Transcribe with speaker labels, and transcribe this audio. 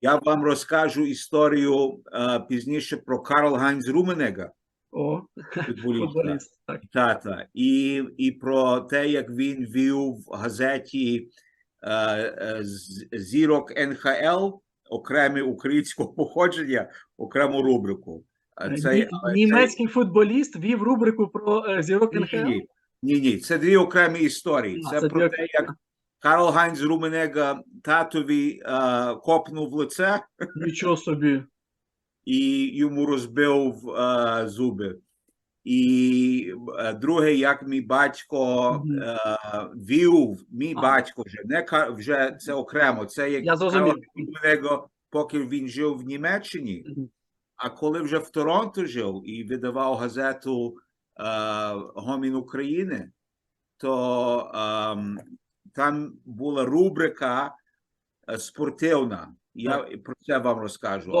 Speaker 1: Я вам розкажу історію е, пізніше про Карл Гайнц Руменега,
Speaker 2: О,
Speaker 1: футболіста.
Speaker 2: футболіст. Так.
Speaker 1: Тата, і, і про те, як він вів в газеті е, е, зірок НХЛ, окреме українського походження, окрему рубрику. А Це,
Speaker 2: Німецький футболіст вів рубрику про зірок
Speaker 1: це,
Speaker 2: НХЛ.
Speaker 1: ні, ні, ні, це дві окремі історії.
Speaker 2: А,
Speaker 1: Це,
Speaker 2: це
Speaker 1: про те, як Карл Гайнц Руменега татові е, копнув в лице
Speaker 2: Нічого собі.
Speaker 1: і йому розбив е, зуби. І е, друге, як мій батько
Speaker 2: Мгм.
Speaker 1: е, вів, мій
Speaker 2: А.
Speaker 1: батько вже не вже це окремо. Це як
Speaker 2: Я зрозумів.
Speaker 1: Карл поки він жив в Німеччині,
Speaker 2: Мгм.
Speaker 1: а коли вже в Торонто жив і видавав газету е, Гомін України, то ем, там була рубрика е, спортивна. Я про це вам розкажу.